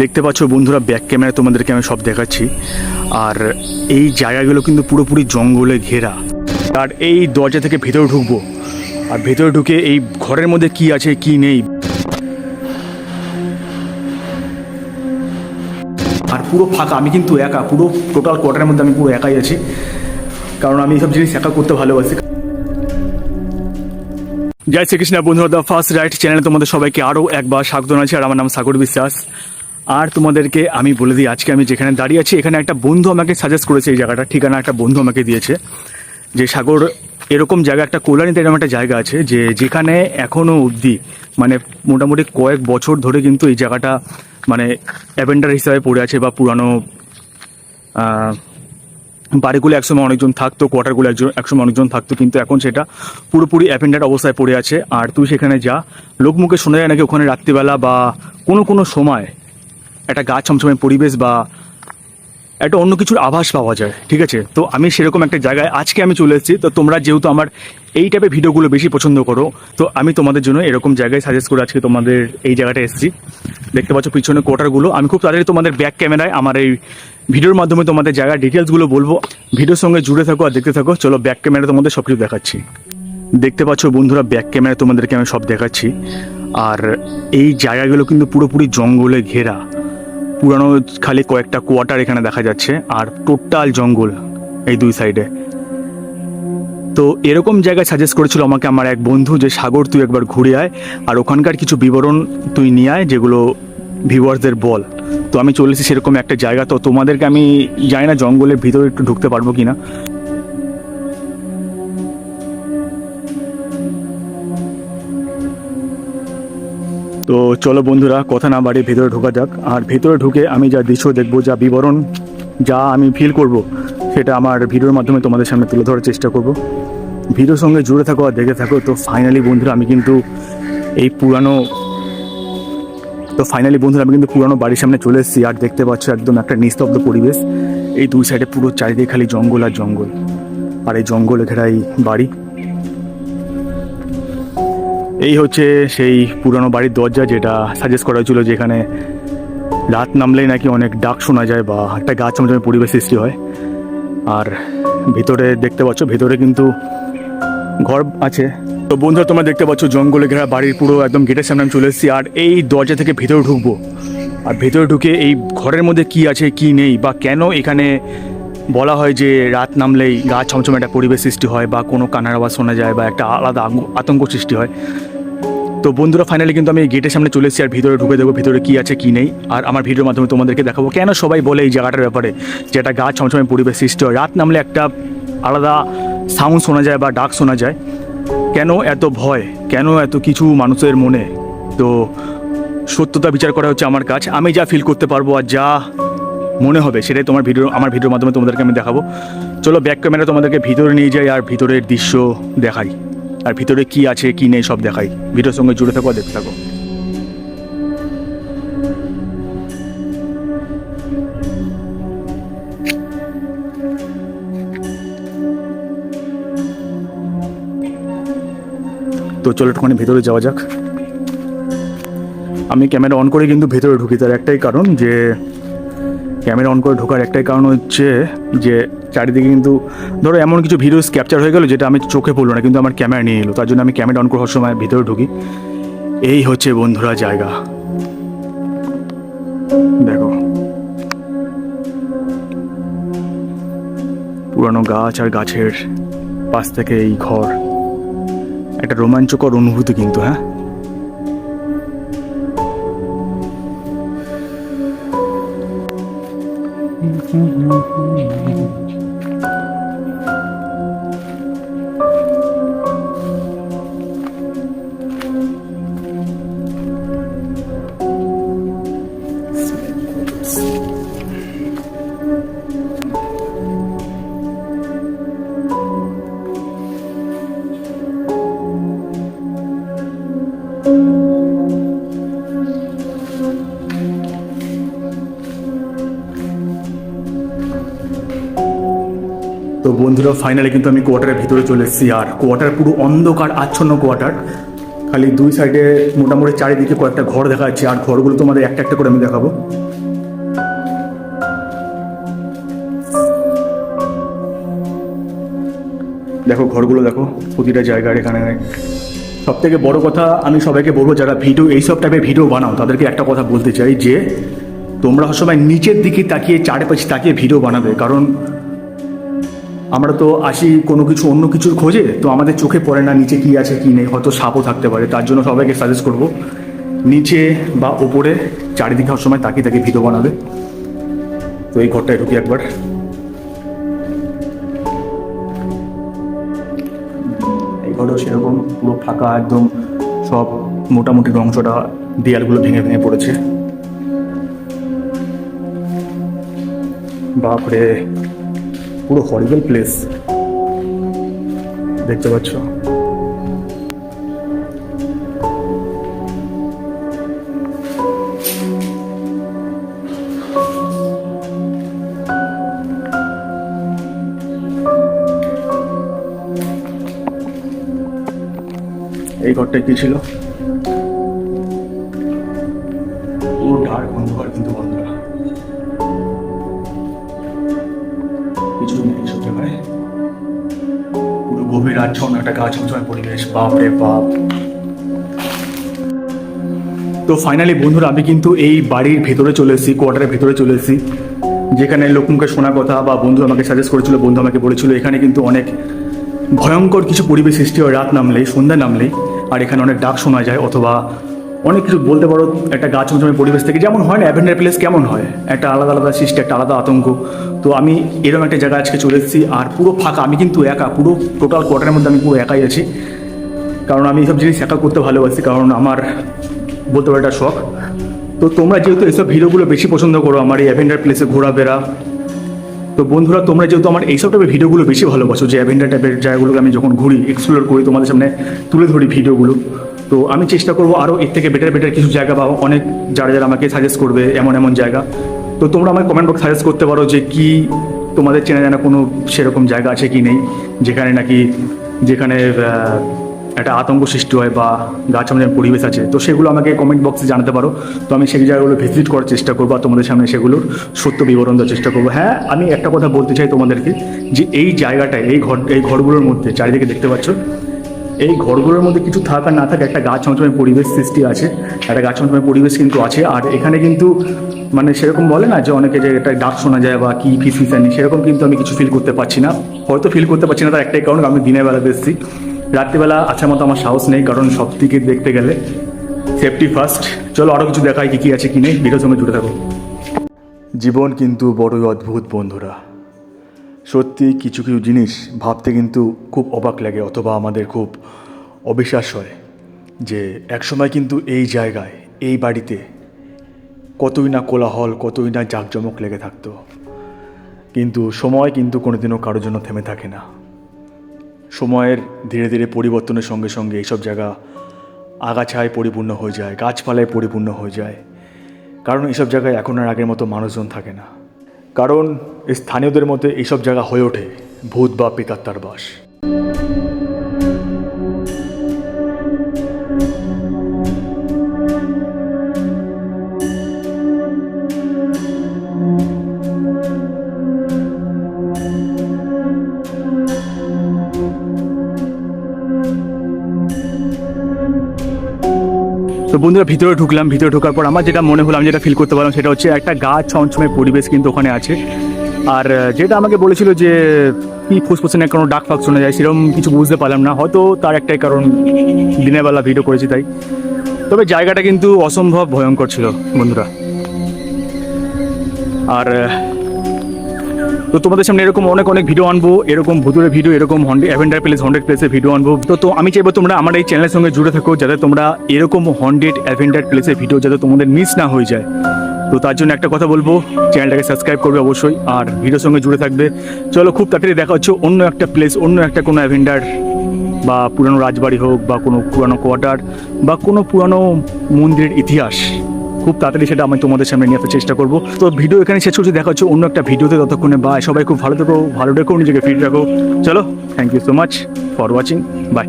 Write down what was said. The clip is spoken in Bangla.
দেখতে পাচ্ছ বন্ধুরা ব্যাক ক্যামেরা তোমাদেরকে আমি সব দেখাচ্ছি। আর এই জায়গাগুলো কিন্তু পুরোপুরি জঙ্গলে ঘেরা। আর এই দরজা থেকে ভেতরে ঢুকবো। আর ভেতরে ঢুকে এই ঘরের মধ্যে কি আছে, কি নেই। আর পুরো ফাঁকা, আমি কিন্তু একা, পুরো টোটাল কোয়ার্টারের মধ্যে আমি পুরো একাই আছি। কারণ আমি এইসব জিনিস একা করতে ভালোবাসি। জয় শ্রীকৃষ্ণ বন্ধুরা দ্য ফার্স্ট রাইট চ্যানেলে তোমাদের সবাইকে আরও একবার স্বাগত জানাচ্ছি। আর আমার নাম সাগর বিশ্বাস। আর তোমাদেরকে আমি বলে দিই, আজকে আমি যেখানে দাঁড়িয়ে আছি, এখানে একটা বন্ধু আমাকে সাজেস্ট করেছে এই জায়গাটা। ঠিকানা একটা বন্ধু আমাকে দিয়েছে। যে সাগর, এরকম জায়গা, একটা কল্যাণীতে এরকম একটা জায়গা আছে, যে যেখানে এখনও অবধি মানে মোটামুটি কয়েক বছর ধরে কিন্তু এই জায়গাটা মানে অ্যাভেন্ডার হিসাবে পড়ে আছে বা পুরানো বাড়িগুলো একসময় অনেকজন থাকতো, কোয়ার্টারগুলো একজন, একসময় অনেকজন থাকতো, কিন্তু এখন সেটা পুরোপুরি অ্যাপেন্ডেড অবস্থায় পড়ে আছে। আর তুই সেখানে যা, লোকমুখে শোনা যায় নাকি ওখানে রাত্রিবেলা বা কোনো কোনো সময় একটা গাছ ছমছমে পরিবেশ বা একটা অন্য কিছুর আভাস পাওয়া যায়, ঠিক আছে? তো আমি সেরকম একটা জায়গায় আজকে আমি চলে এসেছি, তো তোমরা যেহেতু আমার এই টাইপের ভিডিওগুলো বেশি পছন্দ করো, তো আমি তোমাদের জন্য এরকম জায়গায় সাজেস্ট করে আজকে তোমাদের এই জায়গাটা এসেছি। দেখতে পাচ্ছ পিছনে কোয়ার্টারগুলো আমি খুব তাড়াতাড়ি তোমাদের ব্যাক ক্যামেরায় আমার এই ভিডিওর মাধ্যমে তোমাদের জায়গার ডিটেলসগুলো বলব। ভিডিওর সঙ্গে জুড়ে থাকো আর দেখতে থাকো। চলো ব্যাক ক্যামেরা তোমাদের সব কিছু দেখাচ্ছি। দেখতে পাচ্ছ বন্ধুরা ব্যাক ক্যামেরা তোমাদেরকে আমি সব দেখাচ্ছি। আর এই জায়গাগুলো কিন্তু পুরোপুরি জঙ্গলে ঘেরা। পুরানো খালি কয়েকটা কোয়ার্টার এখানে দেখা যাচ্ছে আর টোটাল জঙ্গল এই দুই সাইডে তো এরকম জায়গায় সাজেস্ট করেছিল আমাকে আমার এক বন্ধু যে, সাগর, তুই একবার ঘুরে আয় আর ওখানকার কিছু বিবরণ তুই নিয়ে আয় যেগুলো ভিউয়ার্সদের বল। তো আমি চলেছি সেরকম একটা জায়গা। তো তোমাদেরকে আমি জানি না জঙ্গলের ভিতরে একটু ঢুকতে পারব কিনা। তো চলো বন্ধুরা, কথা না বাড়ি ভেতরে ঢোকা যাক। আর ভেতরে ঢুকে আমি যা দৃশ্য দেখব, যা বিবরণ, যা আমি ফিল করব, সেটা আমার ভিডিওর মাধ্যমে তোমাদের সামনে তুলে ধরার চেষ্টা করব। ভিডিওর সঙ্গে জুড়ে থাকো আর দেখে থাকো। তো ফাইনালি বন্ধুরা, আমি কিন্তু এই পুরানো, তো ফাইনালি বন্ধুরা, আমি কিন্তু পুরানো বাড়ির সামনে চলে এসেছি। আর দেখতে পাচ্ছ একদম একটা নিস্তব্ধ পরিবেশ। এই দুই সাইডে পুরো চারিদিকে খালি জঙ্গল আর জঙ্গল। আর এই জঙ্গলে ঘেরা এই বাড়ি। এই হচ্ছে সেই পুরানো বাড়ির দরজা যেটা সাজেস্ট করা হয়েছিল যেখানে রাত নামলেই নাকি অনেক ডাক শোনা যায় বা একটা গাছ চমচমে পরিবেশ সৃষ্টি হয়। আর ভিতরে দেখতে পাচ্ছ, ভিতরে কিন্তু ঘর আছে। তো বন্ধুরা, তোমরা দেখতে পাচ্ছ জঙ্গলে ঘেরা বাড়ির পুরো একদম গেটের সামনে আমি চলে এসেছি। আর এই দরজা থেকে ভেতরে ঢুকবো। আর ভেতরে ঢুকে এই ঘরের মধ্যে কি আছে, কি নেই বা কেন এখানে বলা হয় যে রাত নামলেই গা ছমছমে একটা পরিবেশ সৃষ্টি হয় বা কোনো কান্নার আওয়াজ শোনা যায় বা একটা আলাদা আতঙ্ক সৃষ্টি হয়। তো বন্ধুরা ফাইনালি কিন্তু আমি গেটের সামনে চলে এসেছি আর ভিতরে ঢুকে দেবো ভিতরে কী আছে, কি নেই। আর আমার ভিডিওর মাধ্যমে তোমাদেরকে দেখাবো কেন সবাই বলে এই জায়গাটার ব্যাপারে যে একটা গাছ ছমছমে পরিবেশ সৃষ্টি হয়। রাত নামলে একটা আলাদা সাউন্ড শোনা যায় বা ডাক শোনা যায়। কেন এত ভয়? কেন এত কিছু মানুষের মনে? তো সত্যতা বিচার করা হচ্ছে আমার কাজ আমি যা ফিল করতে পারব আর যা মনে হবে, সেটাই তোমার ভিডিও, আমার ভিডিওর মাধ্যমে তোমাদেরকে আমি দেখাবো। চলো ব্যাক ক্যামেরা তোমাদেরকে ভিতরে নিয়ে যাই আর ভিতরের দৃশ্য দেখাই। আর ভিতরে কি আছে, কি নেই সব দেখাই। ভিডিওর সঙ্গে জুড়ে থাকো দেখতে থাকো। তো চলো একটুখানি ভেতরে যাওয়া যাক। আমি ক্যামেরা অন করে কিন্তু ভেতরে ঢুকি, তার একটাই কারণ যে ক্যামেরা অন করে ঢোকার একটাই কারণ হচ্ছে যে চারিদিকে কিন্তু, ধরো এমন কিছু ভিডিওস ক্যাপচার হয়ে গেল যেটা আমি চোখে পড়ল না, কিন্তু আমার ক্যামেরা নিয়ে এলো। তার জন্য আমি ক্যামেরা অন করার সময় ভিতরে ঢুকি। এই হচ্ছে বন্ধুরা জায়গা। দেখো। পুরানো গাছ আর গাছের পাশ থেকে এই ঘর। একটা রোমাঞ্চকর অনুভূতি কিন্তু হ্যাঁ? তো বন্ধুরা ফাইনালে কিন্তু আমি কোয়ার্টারের ভিতরে চলে এসেছি। আর কোয়ার্টার পুরো অন্ধকার, আচ্ছন্ন কোয়ার্টার খালি দুই সাইডে মোটামুটি চারিদিকে কয়েকটা ঘর দেখা যাচ্ছে। আর ঘরগুলো তোমাদের একটা একটা করে আমি দেখাবো। দেখো, ঘরগুলো দেখো, প্রতিটা জায়গার এখানে সব থেকে বড় কথা আমি সবাইকে বলব, যারা ভিডিও, এইসব টাইপের ভিডিও বানাও, তাদেরকে একটা কথা বলতে চাই যে, তোমরা সবাই নিচের দিকে তাকিয়ে, চারপাশে তাকিয়ে ভিডিও বানাবে। কারণ আমরা তো আসি কোনো কিছু, অন্য কিছুর খোঁজে, তো আমাদের চোখে পড়ে না নিচে কি আছে, কি নেই, হয়তো সাপও থাকতে পারে। তার জন্য সবাইকে সাজেস্ট করব, নিচে বা ওপরে চারিদিকে সময় তাকিয়ে তাকিয়ে ভিডিও বানাবে। তো এই ঘরটায় ঢুকি একবার। ঘরও সেরকম পুরো ফাঁকা একদম সব মোটামুটি অংশটা দেয়ালগুলো ভেঙে ভেঙে পড়েছে। বাপরে, পুরো হরিবেল প্লেস দেখতে পাচ্ছ? ঘরটা কি ছিল? পুরো ডার্ক অন্ধকার কিন্তু বন্ধুরা কিছু নেই সব জায়গায় পুরো গভীর আচ্ছন্ন একটা পরিবেশ। বাপ রে বাপ। তো ফাইনালি বন্ধুরা আমি কিন্তু এই বাড়ির ভেতরে চলে এসেছি কোয়ার্টারের ভেতরে চলে এসেছি। যেখানে লোকমুখে শোনা কথা বা বন্ধু আমাকে সাজেস্ট করেছিল বন্ধু আমাকে বলেছিল এখানে কিন্তু অনেক ভয়ঙ্কর কিছু পরিবেশ সৃষ্টি হয় রাত নামলেই সন্ধ্যা নামলেই। আর এখানে অনেক ডাক শোনা যায়, অথবা অনেক কিছু বলতে পারো, একটা গাছ অঞ্চলের পরিবেশ থেকে। যেমন হয় না অ্যাভেন্ডার প্লেস কেমন হয়? একটা আলাদা আলাদা সৃষ্টি, একটা আলাদা আতঙ্ক। তো আমি এরকম একটা জায়গায় আজকে চলে এসেছি, আর পুরো ফাঁকা, আমি কিন্তু একা, পুরো টোটাল কোয়ার্টারের মধ্যে আমি পুরো একাই আছি। কারণ আমি এইসব জিনিস একা করতে ভালোবাসি, কারণ আমার বলতে পারো একটা শখ। তো তোমরা যেহেতু এইসব ভিডিওগুলো বেশি পছন্দ করো, আমার এই অ্যাভেন্ডার প্লেসে ঘোরাফেরা তো বন্ধুরা, তোমরা যেহেতু আমার এইসব টাইপের ভিডিওগুলো বেশি ভালোবাসো, যে অ্যাভেন্ডার টাইপের জায়গাগুলোকে আমি যখন ঘুরি এক্সপ্লোর করি, তোমাদের সামনে তুলে ধরি ভিডিওগুলো, তো আমি চেষ্টা করব আরও এর থেকে বেটার বেটার কিছু জায়গা বা অনেক যারা যারা আমাকে সাজেস্ট করবে, এমন এমন জায়গা। তো তোমরা আমার কমেন্ট বক্স সাজেস্ট করতে পারো যে কি তোমাদের চেনা জানা কোনো সেরকম জায়গা আছে কি নেই, যেখানে নাকি, যেখানে একটা আতঙ্ক সৃষ্টি হয় বা গাছ আমাদের পরিবেশ আছে, তো সেগুলো আমাকে কমেন্ট বক্সে জানাতে পারো। তো আমি সেই জায়গাগুলো ভিজিট করার চেষ্টা করব আর তোমাদের সামনে সেগুলোর সত্য বিবরণ দেওয়ার চেষ্টা করব। হ্যাঁ আমি একটা কথা বলতে চাই তোমাদেরকে যে এই জায়গাটায়, এই ঘর, এই ঘরগুলোর মধ্যে, চারিদিকে দেখতে পাচ্ছ, এই ঘরগুলোর মধ্যে কিছু থাক না থাকে একটা গাছ অঞ্চলের পরিবেশ সৃষ্টি আছে। একটা গাছ অঞ্চলের পরিবেশ কিন্তু আছে আর এখানে কিন্তু মানে সেরকম বলে না যে অনেকে যে একটা ডাক শোনা যায় বা কি ফিস ফিসানি সেরকম কিন্তু আমি কিছু ফিল করতে পারছি না। হয়তো ফিল করতে পারছি না তার একটাই কারণ আমি দিনের বেলা এসেছি। রাত্রিবেলা আসার মতো আমার সাহস নেই, কারণ সব দিকে দেখতে গেলে সেফটি ফার্স্ট চলো আরও কিছু দেখাই কি কি আছে, কি নেই, ভিডিওর সঙ্গে জুড়ে থাকো। জীবন কিন্তু বড়ই অদ্ভুত বন্ধুরা। সত্যি কিছু কিছু জিনিস ভাবতে কিন্তু খুব অবাক লাগে, অথবা আমাদের খুব অবিশ্বাস হয় যে একসময় কিন্তু এই জায়গায়, এই বাড়িতে কতই না কোলাহল, কতই না জাঁকজমক লেগে থাকতো। কিন্তু সময় কিন্তু কোনোদিনও কারোর জন্য থেমে থাকে না। সময়ের ধীরে ধীরে পরিবর্তনের সঙ্গে সঙ্গে এইসব জায়গা আগাছায় পরিপূর্ণ হয়ে যায়, গাছপালায় পরিপূর্ণ হয়ে যায়। কারণ এইসব জায়গায় এখন আর আগের মতো মানুষজন থাকে না। কারণ স্থানীয়দের মতে এইসব জায়গা হয়ে ওঠে, ভূত বা পিতাত্মার বাস। তো বন্ধুরা, ভিতরে ঢুকলাম, ভিতরে ঢোকার পর আমার যেটা মনে হলো, আমি যেটা ফিল করতে পারলাম সেটা হচ্ছে একটা গাছ ছমছমের পরিবেশ কিন্তু ওখানে আছে। আর যেটা আমাকে বলেছিল যে, কি ফুসফুসে না কোনো ডাক ফাক শোনা যায়, সেরকম কিছু বুঝতে পারলাম না। হয়তো তার একটাই কারণ, দিনের বেলা ভিডিও করেছি তাই। তবে জায়গাটা কিন্তু অসম্ভব ভয়ঙ্কর ছিল, বন্ধুরা। আর তো তোমাদের সামনে এরকম অনেক অনেক ভিডিও আনব, এরকম ভুতুরে ভিডিও এরকম অ্যাভেন্ডার প্লেস হন্ড্রেড প্লেসের ভিডিও আনব। তো তো আমি চাইব তোমরা আমার এই চ্যানেলের সঙ্গে জুড়ে থাকো, যাতে তোমরা এরকম হন্ড্রেড অ্যাভেন্ডার প্লেসের ভিডিও যাতে তোমাদের মিস না হয়ে যায়। তো তার জন্য একটা কথা বলব চ্যানেলটাকে সাবস্ক্রাইব করবে অবশ্যই, আর ভিডিওর সঙ্গে জুড়ে থাকবে। চলো খুব তাড়াতাড়ি দেখা হচ্ছে অন্য একটা প্লেস অন্য একটা কোনো অ্যাভেন্ডার বা পুরানো রাজবাড়ি হোক, বা কোনো পুরানো কোয়ার্টার বা কোনো পুরানো মন্দিরের ইতিহাস। খুব তাড়াতাড়ি সেটা আমি তোমাদের সামনে নিয়ে আসার চেষ্টা করব। তো ভিডিও এখানে শেষ করছি, দেখা হচ্ছে অন্য একটা ভিডিওতে, ততক্ষণে বাই সবাই খুব ভালো থেকো, ভালো রেখো নিজেকে ফিট রাখো। চলো thank you so much for watching bye